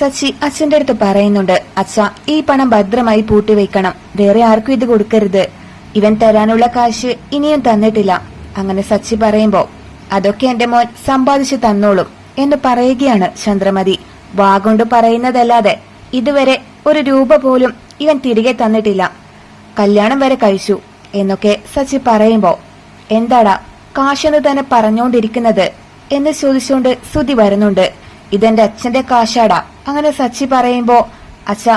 സച്ചി അച്ഛന്റെ അടുത്ത് പറയുന്നുണ്ട് അച്ഛ ഈ പണം ഭദ്രമായി പൂട്ടി പൂട്ടിവെക്കണം. വേറെ ആർക്കും ഇത് കൊടുക്കരുത്. ഇവൻ തരാനുള്ള കാശ് ഇനിയും തന്നിട്ടില്ല. അങ്ങനെ സച്ചി പറയുമ്പോ അതൊക്കെ എന്റെ മോൻ സമ്പാദിച്ചു തന്നോളും എന്ന് പറയുകയാണ് ചന്ദ്രമതി. വാഗൊണ്ട് പറയുന്നതല്ലാതെ ഇതുവരെ ഒരു രൂപ പോലും ഇവൻ തിരികെ തന്നിട്ടില്ല. കല്യാണം വരെ കഴിച്ചു എന്നൊക്കെ സച്ചി പറയുമ്പോ എന്താടാ കാശെന്ന് തന്നെ പറഞ്ഞുകൊണ്ടിരിക്കുന്നത് എന്ന് ചോദിച്ചുകൊണ്ട് സുതി വരുന്നുണ്ട് ഇതെന്റെ അച്ഛന്റെ കാശാടാ. അങ്ങനെ സച്ചി പറയുമ്പോ അച്ഛ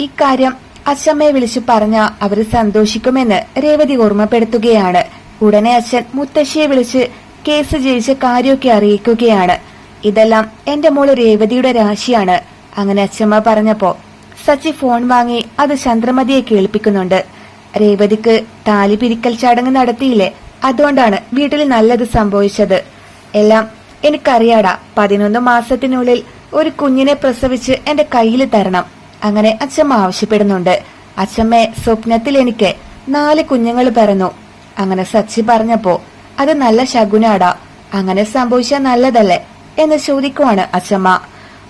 ഇക്കാര്യം അച്ഛമ്മയെ വിളിച്ചു പറഞ്ഞ അവർ സന്തോഷിക്കുമെന്ന് രേവതി ഓർമ്മപ്പെടുത്തുകയാണ്. ഉടനെ അച്ഛൻ മുത്തശ്ശിയെ വിളിച്ച് കേസ് ജയിച്ച കാര്യമൊക്കെ അറിയിക്കുകയാണ്. ഇതെല്ലാം എന്റെ മോൾ രേവതിയുടെ രാശിയാണ് അങ്ങനെ അച്ഛമ്മ പറഞ്ഞപ്പോ സച്ചി ഫോൺ വാങ്ങി അത് ചന്ദ്രമതിയെ കേൾപ്പിക്കുന്നുണ്ട്. രേവതിക്ക് താലി പിരിക്കൽ ചടങ്ങ് നടത്തിയില്ലേ അതുകൊണ്ടാണ് വീട്ടിൽ നല്ലത് സംഭവിച്ചത്. എല്ലാം എനിക്കറിയാടാ പതിനൊന്ന് മാസത്തിനുള്ളിൽ ഒരു കുഞ്ഞിനെ പ്രസവിച്ച് എന്റെ കയ്യിൽ തരണം. അങ്ങനെ അച്ഛമ്മ ആവശ്യപ്പെടുന്നുണ്ട്. അച്ഛമ്മ സ്വപ്നത്തിൽ എനിക്ക് നാല് കുഞ്ഞുങ്ങൾ പറഞ്ഞു അങ്ങനെ സച്ചി പറഞ്ഞപ്പോ അത് നല്ല ശകുനാടാ. അങ്ങനെ സംഭവിച്ചാൽ നല്ലതല്ലേ? എന്ന് ചോദിക്കുവാണ് അച്ഛമ്മ.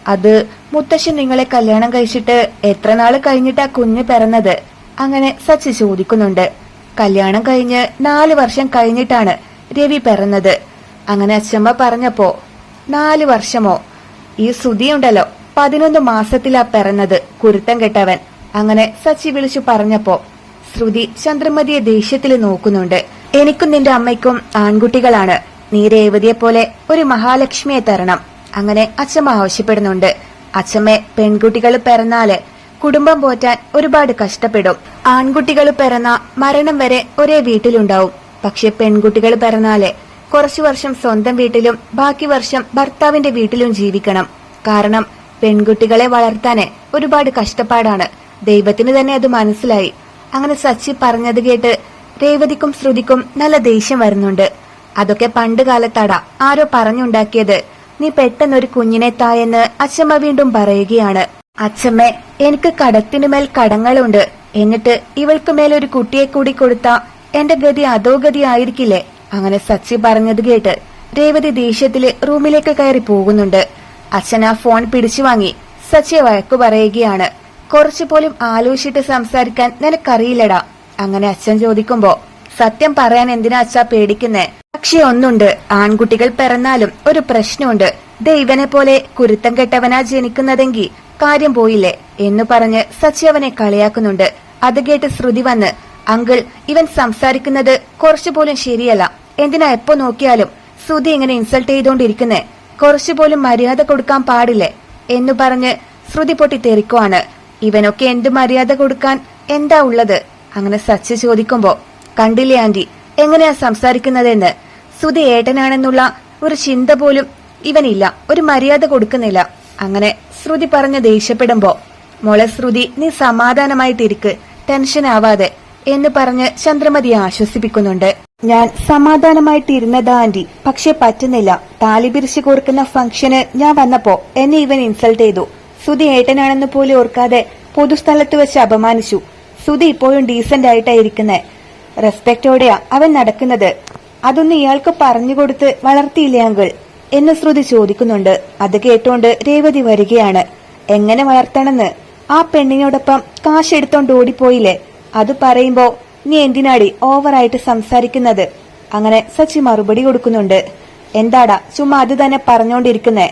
അത് മുത്തശ്ശൻ നിങ്ങളെ കല്യാണം കഴിച്ചിട്ട് എത്ര നാൾ കഴിഞ്ഞിട്ടാ കുഞ്ഞ് പിറന്നത്? അങ്ങനെ സച്ചി ചോദിക്കുന്നുണ്ട്. കല്യാണം കഴിഞ്ഞ് നാല് വർഷം കഴിഞ്ഞിട്ടാണ് രവി പിറന്നത്. അങ്ങനെ അച്ഛമ്മ പറഞ്ഞപ്പോ നാല് വർഷമോ? ഈ സുതിയുണ്ടല്ലോ പതിനൊന്ന് മാസത്തിലാ പിറന്നത്. കുരുത്തം കെട്ടവൻ. അങ്ങനെ സച്ചി വിളിച്ചു പറഞ്ഞപ്പോ ശ്രുതി ചന്ദ്രമതിയെ ദേഷ്യത്തിൽ നോക്കുന്നുണ്ട്. എനിക്കും നിന്റെ അമ്മയ്ക്കും ആൺകുട്ടികളാണ്. നീ രേവതിയെ പോലെ ഒരു മഹാലക്ഷ്മിയെ തരണം. അങ്ങനെ അച്ഛമ്മ ആവശ്യപ്പെടുന്നുണ്ട്. അച്ഛമ്മ പെൺകുട്ടികൾ പിറന്നാൽ കുടുംബം പോറ്റാൻ ഒരുപാട് കഷ്ടപ്പെടും. ആൺകുട്ടികൾ പിറന്ന മരണം വരെ ഒരേ വീട്ടിലുണ്ടാവും. പക്ഷെ പെൺകുട്ടികൾ പിറന്നാൽ കുറച്ചു വർഷം സ്വന്തം വീട്ടിലും ബാക്കി വർഷം ഭർത്താവിന്റെ വീട്ടിലും ജീവിക്കണം. കാരണം പെൺകുട്ടികളെ വളർത്താന് ഒരുപാട് കഷ്ടപ്പാടാണ്. ദൈവത്തിന് തന്നെ അത് മനസ്സിലായി. അങ്ങനെ സച്ചി പറഞ്ഞത് കേട്ട് രേവതിക്കും ശ്രുതിക്കും നല്ല ദേഷ്യം വരുന്നുണ്ട്. അതൊക്കെ പണ്ട് കാലത്താടാ ആരോ പറഞ്ഞുണ്ടാക്കിയത്. നീ പെട്ടെന്നൊരു കുഞ്ഞിനെ തായെന്ന് അച്ഛമ്മ വീണ്ടും പറയുകയാണ്. അച്ഛമ്മേ എനിക്ക് കടത്തിനുമേൽ കടങ്ങളുണ്ട്. എന്നിട്ട് ഇവൾക്ക് മേലൊരു കുട്ടിയെ കൂടി കൊടുത്ത എന്റെ ഗതി അതോ ഗതി ആയിരിക്കില്ലേ? അങ്ങനെ സച്ചി പറഞ്ഞത് കേട്ട് രേവതി ദേഷ്യത്തിൽ റൂമിലേക്ക് കയറി പോകുന്നുണ്ട്. അച്ഛൻ ആ ഫോൺ പിടിച്ചു വാങ്ങി സച്ചിയെ വഴക്കു പറയുകയാണ്. കുറച്ചു പോലും ആലോചിച്ചിട്ട് സംസാരിക്കാൻ നിനക്കറിയില്ലടാ. അങ്ങനെ അച്ഛൻ ചോദിക്കുമ്പോ സത്യം പറയാൻ എന്തിനാ അച്ഛാ പേടിക്കുന്നേ? പക്ഷേ ഒന്നുണ്ട്. ആൺകുട്ടികൾ പിറന്നാലും ഒരു പ്രശ്നമുണ്ട്. ദൈവനെ പോലെ കുരുത്തം കെട്ടവനാ ജനിക്കുന്നതെങ്കിൽ കാര്യം പോയില്ലേ? എന്ന് പറഞ്ഞ് സച്ചി അവനെ കളിയാക്കുന്നുണ്ട്. അത് കേട്ട് ശ്രുതി വന്ന് അങ്കിൾ ഇവൻ സംസാരിക്കുന്നത് കുറച്ചുപോലും ശരിയല്ല. എന്തിനാ എപ്പോ നോക്കിയാലും സുധി ഇങ്ങനെ ഇൻസൾട്ട് ചെയ്തോണ്ടിരിക്കുന്നേ? കുറച്ചുപോലും മര്യാദ കൊടുക്കാൻ പാടില്ലേ? എന്ന് പറഞ്ഞ് ശ്രുതി പൊട്ടി തെറിക്കുവാണ്. ഇവനൊക്കെ എന്ത് മര്യാദ കൊടുക്കാൻ എന്താ ഉള്ളത്? അങ്ങനെ സച്ച് ചോദിക്കുമ്പോ കണ്ടില്ലേ ആന്റി എങ്ങനെയാ സംസാരിക്കുന്നതെന്ന്? സുധി ഏട്ടനാണെന്നുള്ള ഒരു ചിന്ത പോലും ഇവനില്ല. ഒരു മര്യാദ കൊടുക്കുന്നില്ല. അങ്ങനെ ശ്രുതി പറഞ്ഞ് ദേഷ്യപ്പെടുമ്പോ മോളെ ശ്രുതി നീ സമാധാനമായിട്ടിരിക്ക്. ടെൻഷൻ ആവാതെ എന്ന് പറഞ്ഞ് ചന്ദ്രമതിയെ ആശ്വസിപ്പിക്കുന്നുണ്ട്. ഞാൻ സമാധാനമായിട്ടിരുന്നതാ ആന്റി. പക്ഷെ പറ്റുന്നില്ല. താലി പിരിച്ചു കോർക്കുന്ന ഫംഗ്ഷന് ഞാൻ വന്നപ്പോ എന്നെ ഇവൻ ഇൻസൾട്ട് ചെയ്തു. സുധി ഏട്ടനാണെന്ന് പോലും ഓർക്കാതെ പൊതുസ്ഥലത്ത് വെച്ച് അപമാനിച്ചു. സുധി ഇപ്പോഴും ഡീസന്റ് ആയിട്ടാ റെസ്പെക്ടോടെയാ അവൻ നടക്കുന്നത്. അതൊന്നും ഇയാൾക്ക് പറഞ്ഞുകൊടുത്ത് വളർത്തിയില്ലേ അങ്കിൾ? എന്ന് ശ്രുതി ചോദിക്കുന്നുണ്ട്. അത് കേട്ടോണ്ട് രേവതി വരികയാണ്. എങ്ങനെ വളർത്തണമെന്ന്? ആ പെണ്ണിനോടൊപ്പം കാശെടുത്തോണ്ട് ഓടിപ്പോയില്ലേ? അത് പറയുമ്പോ നീ എന്തിനാടി ഓവറായിട്ട് സംസാരിക്കുന്നത്? അങ്ങനെ സച്ചി മറുപടി കൊടുക്കുന്നുണ്ട്. എന്താടാ ചുമ്മാ അത് തന്നെ പറഞ്ഞോണ്ടിരിക്കുന്നേ?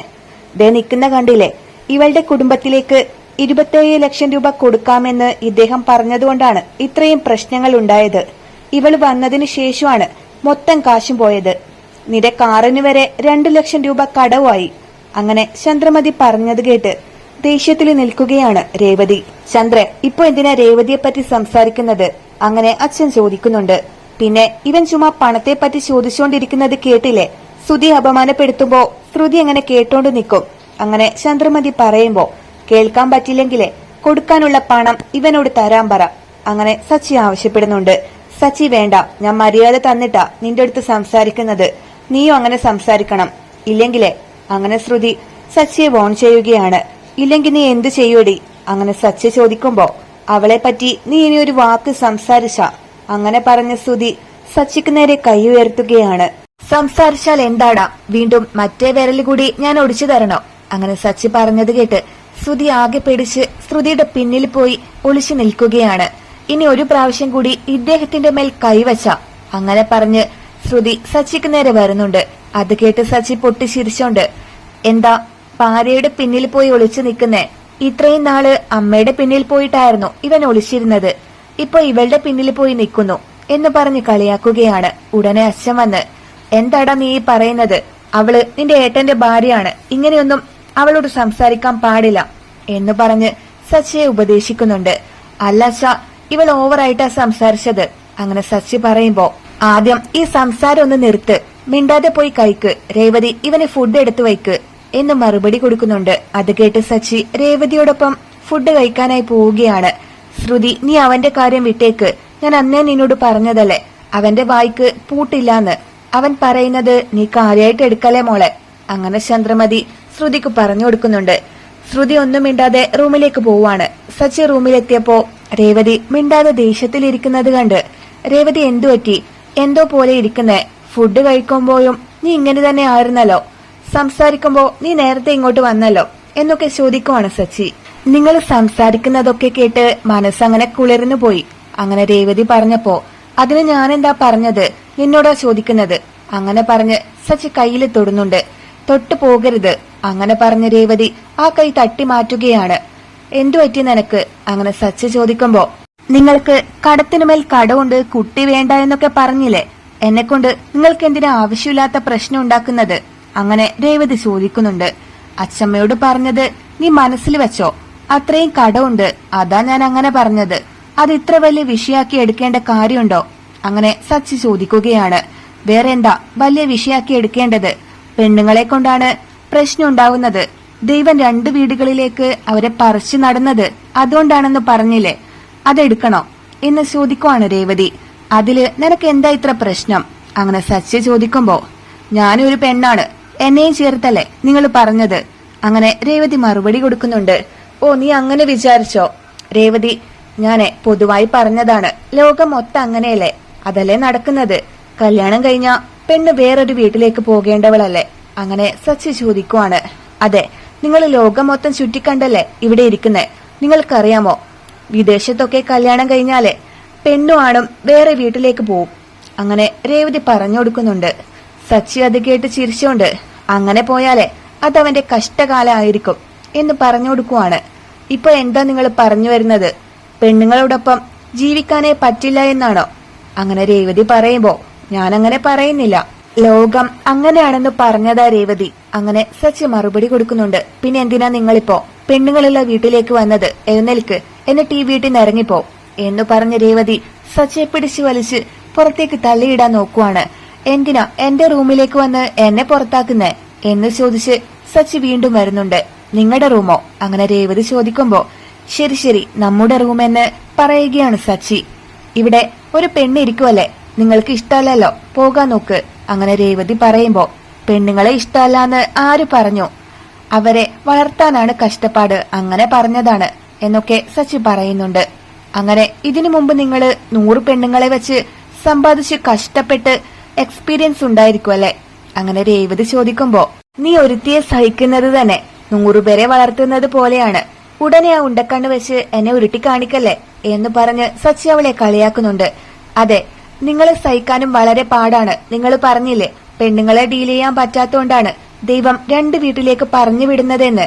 ദേ നിക്കുന്ന കണ്ടില്ലേ ഇവളുടെ കുടുംബത്തിലേക്ക് ഇരുപത്തേഴ് ലക്ഷം രൂപ കൊടുക്കാമെന്ന് ഇദ്ദേഹം പറഞ്ഞതുകൊണ്ടാണ് ഇത്രയും പ്രശ്നങ്ങൾ ഉണ്ടായത്. ഇവൾ വന്നതിന് ശേഷമാണ് മൊത്തം കാശും പോയത്. നിന്റെ കാറിന് വരെ രണ്ടു ലക്ഷം രൂപ കടവായി അങ്ങനെ ചന്ദ്രമതി പറഞ്ഞത് കേട്ട് ദേഷ്യത്തിൽ നിൽക്കുകയാണ് രേവതി. ചന്ദ്രൻ ഇപ്പൊ എന്തിനാ രേവതിയെ പറ്റി സംസാരിക്കുന്നത്? അങ്ങനെ അച്ഛൻ ചോദിക്കുന്നുണ്ട്. പിന്നെ ഇവൻ ചുമ്മാ പണത്തെ പറ്റി ചോദിച്ചുകൊണ്ടിരിക്കുന്നത് കേട്ടില്ലേ? ശ്രുതി അപമാനപ്പെടുത്തുമ്പോ ശ്രുതി അങ്ങനെ കേട്ടോണ്ട് നിൽക്കും അങ്ങനെ ചന്ദ്രമതി പറയുമ്പോ കേൾക്കാൻ പറ്റില്ലെങ്കിലേ കൊടുക്കാനുള്ള പണം ഇവനോട് തരാൻ പറ. അങ്ങനെ സച്ചി ആവശ്യപ്പെടുന്നുണ്ട്. സച്ചി വേണ്ട ഞാൻ മര്യാദ തന്നിട്ടാ നിന്റെ അടുത്ത് സംസാരിക്കുന്നത്. നീയും അങ്ങനെ സംസാരിക്കണം. ഇല്ലെങ്കിലേ അങ്ങനെ ശ്രുതി സച്ചിയെ വോൺ ചെയ്യുകയാണ്. ഇല്ലെങ്കിൽ നീ എന്ത് ചെയ്യൂടി? അങ്ങനെ സച്ചി ചോദിക്കുമ്പോ അവളെ പറ്റി നീ ഇനി ഒരു വാക്ക് സംസാരിച്ച. അങ്ങനെ പറഞ്ഞ സ്തുതി സച്ചിക്ക് നേരെ കൈ ഉയർത്തുകയാണ്. സംസാരിച്ചാൽ എന്താടാ? വീണ്ടും മറ്റേ വിരൽ കൂടി ഞാൻ ഒടിച്ചു തരണോ? അങ്ങനെ സച്ചി പറഞ്ഞത് കേട്ട് ശ്രുതി ആകെ പിടിച്ച് ശ്രുതിയുടെ പിന്നിൽ പോയി ഒളിച്ചു നിൽക്കുകയാണ്. ഇനി ഒരു പ്രാവശ്യം കൂടി ഇദ്ദേഹത്തിന്റെ മേൽ കൈവച്ച അങ്ങനെ പറഞ്ഞ് ശ്രുതി സച്ചിക്ക് നേരെ വരുന്നുണ്ട്. അത് കേട്ട് സച്ചി പൊട്ടിച്ചിരിച്ചോണ്ട് എന്താ ഭാര്യയുടെ പിന്നിൽ പോയി ഒളിച്ചു നിൽക്കുന്നേ ഇത്രയും നാൾ അമ്മയുടെ പിന്നിൽ പോയിട്ടായിരുന്നു ഇവൻ ഒളിച്ചിരുന്നത്. ഇപ്പൊ ഇവളുടെ പിന്നിൽ പോയി നിൽക്കുന്നു എന്ന് പറഞ്ഞ് കളിയാക്കുകയാണ്. ഉടനെ അച്ഛൻ വന്ന് എന്താടാ നീ പറയുന്നത്? അവൾ നിന്റെ ഏട്ടന്റെ ഭാര്യയാണ്. ഇങ്ങനെയൊന്നും അവളോട് സംസാരിക്കാൻ പാടില്ല എന്ന് പറഞ്ഞ് സച്ചിയെ ഉപദേശിക്കുന്നുണ്ട്. അല്ല അച്ഛ ഇവൾ ഓവറായിട്ടാ സംസാരിച്ചത്. അങ്ങനെ സച്ചി പറയുമ്പോ ആദ്യം ഈ സംസാരം ഒന്ന് നിർത്ത്. മിണ്ടാതെ പോയി കഴിക്ക്. രേവതി ഇവന് ഫുഡ് എടുത്തു വയ്ക്ക്. എന്ന് മറുപടി കൊടുക്കുന്നുണ്ട്. അത് കേട്ട് സച്ചി രേവതിയോടൊപ്പം ഫുഡ് കഴിക്കാനായി പോവുകയാണ്. ശ്രുതി നീ അവന്റെ കാര്യം വിട്ടേക്ക്. ഞാൻ അന്നേ നിന്നോട് പറഞ്ഞതല്ലേ? അവന്റെ വായിക്ക് പൂട്ടില്ലാന്ന്. അവൻ പറയുന്നത് നീ കാര്യമായിട്ട് എടുക്കലേ മോളെ? അങ്ങനെ ചന്ദ്രമതി ശ്രുതിക്ക് പറഞ്ഞു കൊടുക്കുന്നുണ്ട്. ശ്രുതി ഒന്നും മിണ്ടാതെ റൂമിലേക്ക് പോവാണ് സച്ചി റൂമിലെത്തിയപ്പോ രേവതി മിണ്ടാതെ ദേഷ്യത്തിലിരിക്കുന്നത് കണ്ട് രേവതി എന്തു പറ്റി? എന്തോ പോലെ ഇരിക്കുന്നേ. ഫുഡ് കഴിക്കുമ്പോഴും നീ ഇങ്ങനെ തന്നെ ആയിരുന്നല്ലോ. സംസാരിക്കുമ്പോ നീ നേരത്തെ ഇങ്ങോട്ട് വന്നല്ലോ എന്നൊക്കെ ചോദിക്കുവാണ് സച്ചി. നിങ്ങൾ സംസാരിക്കുന്നതൊക്കെ കേട്ട് മനസ്സങ്ങനെ കുളിർന്നു പോയി. അങ്ങനെ രേവതി പറഞ്ഞപ്പോ അതിന് ഞാൻ എന്താ പറഞ്ഞത്? നിന്നോടാ ചോദിക്കുന്നത്? അങ്ങനെ പറഞ്ഞ് സച്ചി കയ്യിൽ തൊടുന്നുണ്ട്. തൊട്ടു പോകരുത് അങ്ങനെ പറഞ്ഞ രേവതി ആ കൈ തട്ടി മാറ്റുകയാണ്. എന്തു പറ്റി നിനക്ക്? അങ്ങനെ സച്ചി ചോദിക്കുമ്പോ നിങ്ങൾക്ക് കടത്തിനുമേൽ കടമുണ്ട് കുട്ടി വേണ്ട എന്നൊക്കെ പറഞ്ഞില്ലേ? എന്നെക്കൊണ്ട് നിങ്ങൾക്ക് എന്തിനാ ആവശ്യമില്ലാത്ത പ്രശ്നം ഉണ്ടാക്കുന്നത്? അങ്ങനെ രേവതി ചോദിക്കുന്നുണ്ട്. അച്ഛമ്മയോട് പറഞ്ഞത് നീ മനസ്സിൽ വെച്ചോ അത്രയും കടമുണ്ട് അതാ ഞാൻ അങ്ങനെ പറഞ്ഞത്. അത് ഇത്ര വലിയ വിഷയാക്കി എടുക്കേണ്ട കാര്യമുണ്ടോ? അങ്ങനെ സച്ചി ചോദിക്കുകയാണ്. വേറെ എന്താ വലിയ വിഷയാക്കി എടുക്കേണ്ടത്? പെണ്ണുങ്ങളെ കൊണ്ടാണ് പ്രശ്നം ഉണ്ടാവുന്നത്. ദൈവം രണ്ട് വീടുകളിലേക്ക് അവരെ പറിച്ചു നടന്നത് അതുകൊണ്ടാണെന്ന് പറഞ്ഞില്ലേ? അതെടുക്കണോ? എന്ന് ചോദിക്കുവാണ് രേവതി. അതിൽ നിനക്ക് എന്താ ഇത്ര പ്രശ്നം? അങ്ങനെ സച്ചി ചോദിക്കുമ്പോ ഞാനൊരു പെണ്ണാണ്. എന്നെയും ചേർത്തല്ലേ? നിങ്ങൾ പറഞ്ഞത്. അങ്ങനെ രേവതി മറുപടി കൊടുക്കുന്നുണ്ട്. ഓ നീ അങ്ങനെ വിചാരിച്ചോ? രേവതി ഞാനെ പൊതുവായി പറഞ്ഞതാണ്. ലോകം മൊത്തം അങ്ങനെയല്ലേ? അതല്ലേ നടക്കുന്നത്? കല്യാണം കഴിഞ്ഞ പെണ്ണ് വേറൊരു വീട്ടിലേക്ക് പോകേണ്ടവളല്ലേ? അങ്ങനെ സച്ചി ചോദിക്കുവാണ്. അതെ നിങ്ങൾ ലോകം മൊത്തം ചുറ്റിക്കണ്ടല്ലേ ഇവിടെ ഇരിക്കുന്നേ? നിങ്ങൾക്കറിയാമോ? വിദേശത്തൊക്കെ കല്യാണം കഴിഞ്ഞാലേ പെണ്ണും ആണും വേറെ വീട്ടിലേക്ക് പോവും. അങ്ങനെ രേവതി പറഞ്ഞു കൊടുക്കുന്നുണ്ട്. സച്ചി അത് കേട്ട് ചിരിച്ചോണ്ട് അങ്ങനെ പോയാലേ അതവന്റെ കഷ്ടകാലമായിരിക്കും എന്ന് പറഞ്ഞു കൊടുക്കുവാണ് ഇപ്പൊ എന്താ നിങ്ങൾ പറഞ്ഞു വരുന്നത്? പെണ്ണുങ്ങളോടൊപ്പം ജീവിക്കാനേ പറ്റില്ല എന്നാണോ? അങ്ങനെ രേവതി പറയുമ്പോ ഞാൻ അങ്ങനെ പറയുന്നില്ല. ലോകം അങ്ങനെയാണെന്ന് പറഞ്ഞതാ രേവതി. അങ്ങനെ സച്ചി മറുപടി കൊടുക്കുന്നുണ്ട്. പിന്നെ എന്തിനാ നിങ്ങളിപ്പോ പെണ്ണുങ്ങളുള്ള വീട്ടിലേക്ക് വന്നത്? എഴുന്നേൽക്ക്. എന്നിട്ട് ഈ വീട്ടിൽ നിന്ന് ഇറങ്ങിപ്പോ എന്ന് പറഞ്ഞ രേവതി സച്ചെ പിടിച്ചു വലിച്ച് പുറത്തേക്ക് തള്ളിയിടാൻ നോക്കുവാണ്. എന്തിനാ എന്റെ റൂമിലേക്ക് വന്ന് എന്നെ പുറത്താക്കുന്നേ എന്ന് ചോദിച്ച് സച്ചി വീണ്ടും വരുന്നുണ്ട്. നിങ്ങളുടെ റൂമോ? അങ്ങനെ രേവതി ചോദിക്കുമ്പോ ശരി ശരി നമ്മുടെ റൂമെന്ന് പറയുകയാണ് സച്ചി. ഇവിടെ ഒരു പെണ്ണ് ഇരിക്കുവല്ലേ? നിങ്ങൾക്ക് ഇഷ്ടമല്ലല്ലോ? പോകാൻ നോക്ക്. അങ്ങനെ രേവതി പറയുമ്പോ പെണ്ണുങ്ങളെ ഇഷ്ടമല്ലാന്ന് ആര് പറഞ്ഞു? അവരെ വളർത്താനാണ് കഷ്ടപ്പാട് അങ്ങനെ പറഞ്ഞതാണ് എന്നൊക്കെ സച്ചി പറയുന്നുണ്ട്. അങ്ങനെ ഇതിനു മുമ്പ് നിങ്ങൾ നൂറ് പെണ്ണുങ്ങളെ വെച്ച് സമ്പാദിച്ച് കഷ്ടപ്പെട്ട് എക്സ്പീരിയൻസ് ഉണ്ടായിരിക്കും അല്ലെ? അങ്ങനെ രേവതി ചോദിക്കുമ്പോ നീ ഒരുത്തിയെ സഹിക്കുന്നത് തന്നെ നൂറുപേരെ വളർത്തുന്നത് പോലെയാണ്. ഉടനെ ആ ഉണ്ടക്കണ്ണ് വെച്ച് എന്നെ ഉരുട്ടി കാണിക്കല്ലേ? എന്ന് പറഞ്ഞ് സച്ചി അവളെ കളിയാക്കുന്നുണ്ട്. അതെ നിങ്ങളെ സഹിക്കാനും വളരെ പാടാണ്. നിങ്ങൾ പറഞ്ഞില്ലേ പെണ്ണുങ്ങളെ ഡീൽ ചെയ്യാൻ പറ്റാത്തോണ്ടാണ് ദൈവം രണ്ട് വീട്ടിലേക്ക് പറഞ്ഞു വിടുന്നതെന്ന്.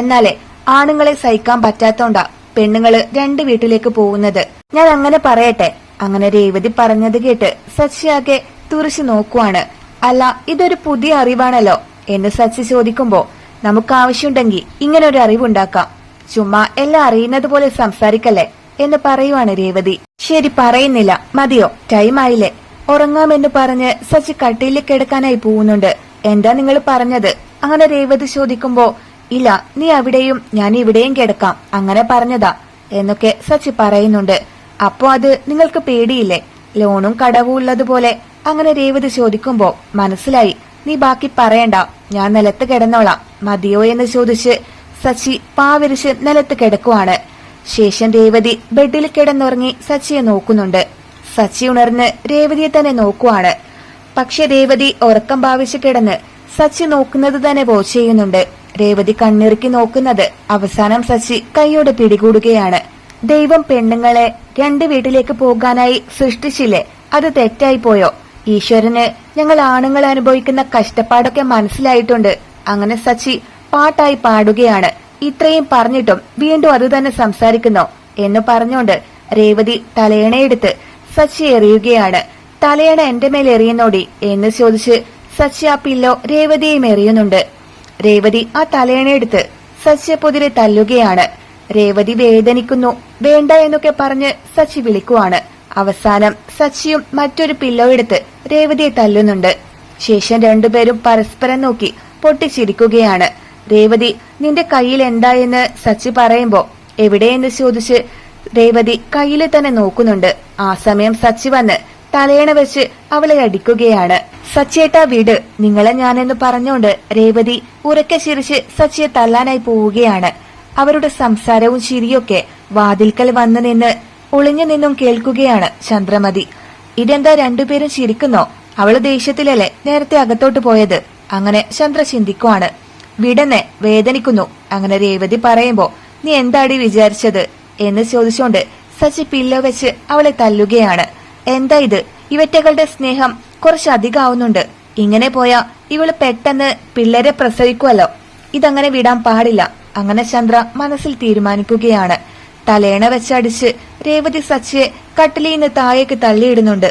എന്നാലേ ആണുങ്ങളെ സഹിക്കാൻ പറ്റാത്തോണ്ടാ പെണ്ണുങ്ങൾ രണ്ട് വീട്ടിലേക്ക് പോകുന്നത്. ഞാൻ അങ്ങനെ പറയട്ടെ അങ്ങനെ രേവതി പറഞ്ഞത് കേട്ട് സച്ചിയാകെ തുറച്ചു നോക്കുവാണ്. അല്ല ഇതൊരു പുതിയ അറിവാണല്ലോ. എന്ന് സച്ചി ചോദിക്കുമ്പോ നമുക്ക് ആവശ്യമുണ്ടെങ്കിൽ ഇങ്ങനെ ഒരു അറിവുണ്ടാക്കാം. ചുമ്മാ എല്ലാം അറിയുന്നത് പോലെ സംസാരിക്കല്ലേ? എന്ന് പറയുവാണ് രേവതി. ശരി പറയുന്നില്ല. മതിയോ? ടൈം ആയില്ലേ. ഉറങ്ങാമെന്ന് പറഞ്ഞ് സച്ചി കട്ടിയിൽ കിടക്കാനായി പോകുന്നുണ്ട്. എന്താ നിങ്ങൾ പറഞ്ഞത്? അങ്ങനെ രേവതി ചോദിക്കുമ്പോ ഇല്ല നീ അവിടെയും ഞാൻ ഇവിടെയും കിടക്കാം. അങ്ങനെ പറഞ്ഞതാ എന്നൊക്കെ സച്ചി പറയുന്നുണ്ട്. അപ്പോ അത് നിങ്ങൾക്ക് പേടിയില്ലേ? ലോണും കടവും ഉള്ളതുപോലെ അങ്ങനെ രേവതി ചോദിക്കുമ്പോ മനസ്സിലായി നീ ബാക്കി പറയണ്ട ഞാൻ നിലത്ത് കിടന്നോളാം മതിയോ? എന്ന് ചോദിച്ച് സച്ചി പാവിരിച്ച് നിലത്ത് കിടക്കുവാണ്. ശേഷം രേവതി ബെഡിൽ കിടന്നുറങ്ങി സച്ചിയെ നോക്കുന്നുണ്ട്. സച്ചി ഉണർന്ന് രേവതിയെ തന്നെ നോക്കുവാണ്. പക്ഷെ രേവതി ഉറക്കം ഭാവിച്ച് കിടന്ന് സച്ചി നോക്കുന്നത് തന്നെ വോച്ച് ചെയ്യുന്നുണ്ട്. രേവതി കണ്ണിറുക്കി നോക്കുന്നത് അവസാനം സച്ചി കൈയോടെ പിടികൂടുകയാണ്. ദൈവം പെണ്ണുങ്ങളെ രണ്ട് വീട്ടിലേക്ക് പോകാനായി സൃഷ്ടിച്ചില്ലേ? അത് തെറ്റായി പോയോ? ഈശ്വരന് ഞങ്ങൾ ആണുങ്ങൾ അനുഭവിക്കുന്ന കഷ്ടപ്പാടൊക്കെ മനസ്സിലായിട്ടുണ്ട്. അങ്ങനെ സച്ചി പാട്ടായി പാടുകയാണ്. ഇത്രയും പറഞ്ഞിട്ടും വീണ്ടും അത് തന്നെ സംസാരിക്കുന്നു എന്ന് പറഞ്ഞുകൊണ്ട് രേവതി തലയണയെടുത്ത് സച്ചി എറിയുകയാണ്. തലയണ എന്റെ മേൽ എറിയുന്നോടി എന്ന് ചോദിച്ച് സച്ചി ആ പില്ലോ രേവതിയും എറിയുന്നുണ്ട്. രേവതി ആ തലയണയെടുത്ത് സച്ചിയെ പൊതിരെ തല്ലുകയാണ്. രേവതി വേദനിക്കുന്നു. വേണ്ട എന്നൊക്കെ പറഞ്ഞ് സച്ചി വിളിക്കുവാണ്. അവസാനം സച്ചിയും മറ്റൊരു പില്ലോ എടുത്ത് രേവതിയെ തല്ലുന്നുണ്ട്. ശേഷം രണ്ടുപേരും പരസ്പരം നോക്കി പൊട്ടിച്ചിരിക്കുകയാണ്. രേവതി നിന്റെ കയ്യിൽ എന്തായെന്ന് സച്ചി പറയുമ്പോ എവിടെയെന്ന് ചോദിച്ച് രേവതി കയ്യിൽ തന്നെ നോക്കുന്നുണ്ട്. ആ സമയം സച്ചി വന്ന് തലയണ വെച്ച് അവളെ അടിക്കുകയാണ്. സച്ചേട്ടാ വീട്. നിങ്ങളെ ഞാനെന്ന് പറഞ്ഞുകൊണ്ട് രേവതി ഉറക്കെ ചിരിച്ച് സച്ചിയെ തല്ലാനായി പോവുകയാണ്. അവരുടെ സംസാരവും ചിരിയൊക്കെ വാതിൽക്കൽ വന്നു നിന്ന് ഒളിഞ്ഞു നിന്നും കേൾക്കുകയാണ് ചന്ദ്രമതി. ഇതെന്താ രണ്ടുപേരും ചിരിക്കുന്നോ? അവൾ ദേഷ്യത്തിലല്ലേ നേരത്തെ അകത്തോട്ട് പോയത്? അങ്ങനെ ചന്ദ്ര ചിന്തിക്കുവാണ്. വിടന്നെ വേദനിക്കുന്നു. അങ്ങനെ രേവതി പറയുമ്പോ നീ എന്താടി വിചാരിച്ചത്? എന്ന് ചോദിച്ചുകൊണ്ട് സച്ചി പില്ലോ വെച്ച് അവളെ തല്ലുകയാണ്. എന്താ ഇത്? ഇവറ്റകളുടെ സ്നേഹം കുറച്ച് അധികമാവുന്നുണ്ട് ഇങ്ങനെ പോയാ ഇവൾ പെട്ടെന്ന് പിള്ളേരെ പ്രസവിക്കുമല്ലോ ഇതങ്ങനെ വിടാൻ പാടില്ല. അങ്ങനെ ചന്ദ്ര മനസ്സിൽ തീരുമാനിക്കുകയാണ്. തലേണ വെച്ചടിച്ച് രേവതി സച്ചിയെ നിന്ന് താഴേക്ക് തള്ളിയിടുന്നുണ്ട്.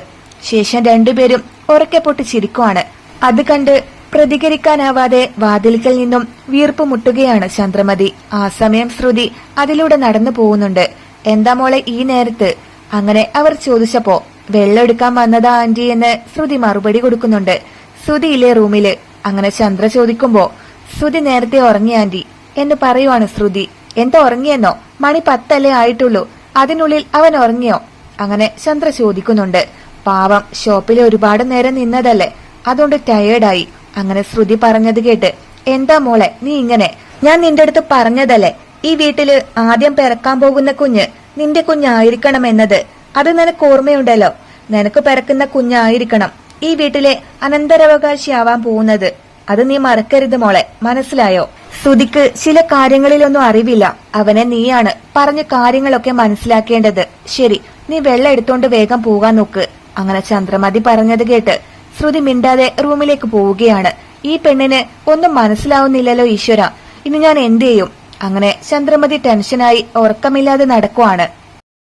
ശേഷം രണ്ടുപേരും ഉറക്കെ പൊട്ടി ചിരിക്കുവാണ് അത് കണ്ട് പ്രതികരിക്കാനാവാതെ വാതിൽക്കൽ നിന്നും വീർപ്പ് മുട്ടുകയാണ് ചന്ദ്രമതി. ആ സമയം ശ്രുതി അതിലൂടെ നടന്നു പോകുന്നുണ്ട്. എന്താ മോളെ ഈ നേരത്ത്? അങ്ങനെ അവർ ചോദിച്ചപ്പോ വെള്ളമെടുക്കാൻ വന്നതാ ആന്റി എന്ന് ശ്രുതി മറുപടി കൊടുക്കുന്നുണ്ട്. ശ്രുതിയിലെ റൂമിൽ? അങ്ങനെ ചന്ദ്ര ചോദിക്കുമ്പോ ശ്രുതി നേരത്തെ ഉറങ്ങി ആന്റി. എന്ന് പറയുവാണ് ശ്രുതി. എന്താ ഉറങ്ങിയെന്നോ? മണി പത്തല്ലേ ആയിട്ടുള്ളൂ. അതിനുള്ളിൽ അവൻ ഉറങ്ങിയോ? അങ്ങനെ ചന്ദ്ര ചോദിക്കുന്നുണ്ട്. പാവം ഷോപ്പിൽ ഒരുപാട് നേരം നിന്നതല്ലേ? അതുകൊണ്ട് ടയേർഡായി അങ്ങനെ ശ്രുതി പറഞ്ഞത് കേട്ട് എന്താ മോളെ നീ ഇങ്ങനെ? ഞാൻ നിന്റെ അടുത്ത് പറഞ്ഞതല്ലേ? ഈ വീട്ടിൽ ആദ്യം പിറക്കാൻ പോകുന്ന കുഞ്ഞ് നിന്റെ കുഞ്ഞായിരിക്കണം എന്നത്. അത് നിനക്ക് ഓർമ്മയുണ്ടല്ലോ. നിനക്ക് പിറക്കുന്ന കുഞ്ഞായിരിക്കണം. ഈ വീട്ടിലെ അനന്തരാവകാശിയാവാൻ പോകുന്നത്. അത് നീ മറക്കരുത് മോളെ. മനസ്സിലായോ? ശ്രുതിക്ക് ചില കാര്യങ്ങളിലൊന്നും അറിവില്ല. അവനെ നീയാണ് പറഞ്ഞ കാര്യങ്ങളൊക്കെ മനസ്സിലാക്കേണ്ടത്. ശരി നീ വെള്ളം എടുത്തോണ്ട് വേഗം പോകാൻ നോക്ക്. അങ്ങനെ ചന്ദ്രമതി പറഞ്ഞത് കേട്ട് ശ്രുതി മിണ്ടാതെ റൂമിലേക്ക് പോവുകയാണ്. ഈ പെണ്ണിന് ഒന്നും മനസ്സിലാവുന്നില്ലല്ലോ ഈശ്വര. ഇനി ഞാൻ എന്ത് ചെയ്യും? അങ്ങനെ ചന്ദ്രമതി ടെൻഷനായി ഉറക്കമില്ലാതെ നടക്കുവാണ്.